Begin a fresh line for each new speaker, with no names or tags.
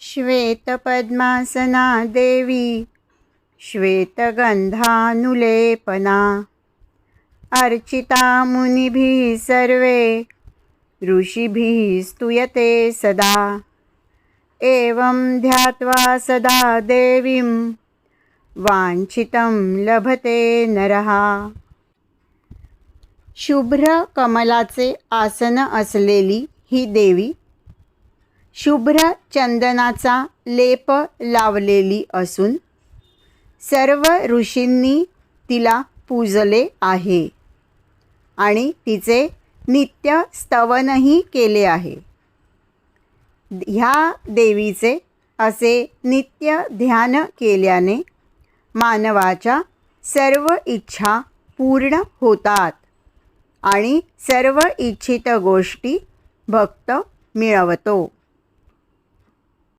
श्वेतपद्मासना देवी श्वेतगन्धानुलेपना अर्चिता मुनिभिः सर्वे ऋषिभिः स्तूयते सदा। एवं ध्यात्वा सदा देवीं वाञ्छितं लभते नरः। शुभ्र कमलाचे आसन असलेली ही देवी शुभ्र चंदनाचा लेप लावलेली असून सर्व ऋषींनी तिला पूजले आहे आणि तिचे नित्य स्तवनही केले आहे. ह्या देवीचे असे नित्य ध्यान केल्याने मानवाच्या सर्व इच्छा पूर्ण होतात आणि सर्व इच्छित गोष्टी भक्त मिळवतो.